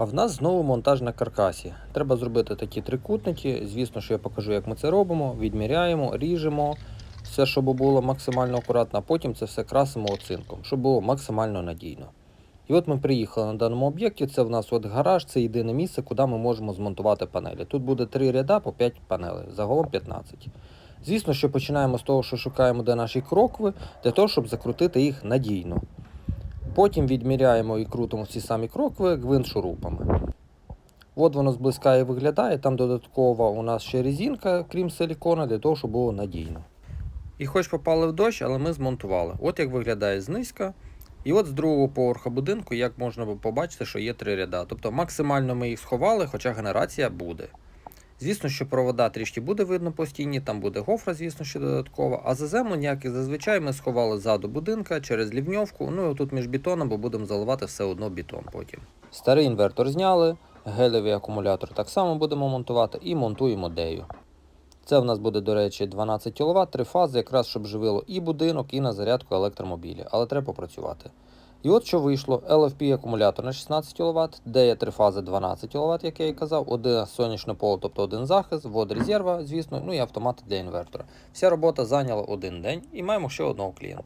А в нас знову монтаж на каркасі. Треба зробити такі трикутники. Звісно, що я покажу, як ми це робимо. Відміряємо, ріжемо, все, щоб було максимально акуратно, а потім це все красимо оцинком, щоб було максимально надійно. І от ми приїхали на даному об'єкті. Це в нас от гараж, це єдине місце, куди ми можемо змонтувати панелі. Тут буде 3 ряда по 5 панелей, загалом 15. Звісно, що починаємо з того, що шукаємо, де наші крокви, для того, щоб закрутити їх надійно. Потім відміряємо і крутимо ці самі крокви гвинт шурупами. От воно зблизька і виглядає. Там додаткова у нас ще резинка, крім силікона, для того, щоб було надійно. І хоч попали в дощ, але ми змонтували. От як виглядає знизька. І от з другого поверха будинку, як можна побачити, що є три ряда. Тобто максимально ми їх сховали, хоча генерація буде. Звісно, що провода трішки буде видно по стіні, там буде гофра, звісно, що додаткова. А як і зазвичай, ми сховали ззаду будинка через лівньовку. Ну і тут між бетоном, бо будемо заливати все одно бетон потім. Старий інвертор зняли, гелевий акумулятор так само будемо монтувати і монтуємо дею. Це в нас буде, до речі, 12 кВт, три фази, якраз щоб живило і будинок, і на зарядку електромобілі, але треба попрацювати. І от що вийшло: LFP акумулятор на 16 кВт, де є три фази 12 кВт, як я і казав, один сонячне поле, тобто один захист, вод резерва, звісно, ну і автомати для інвертора. Вся робота зайняла один день і маємо ще одного клієнта.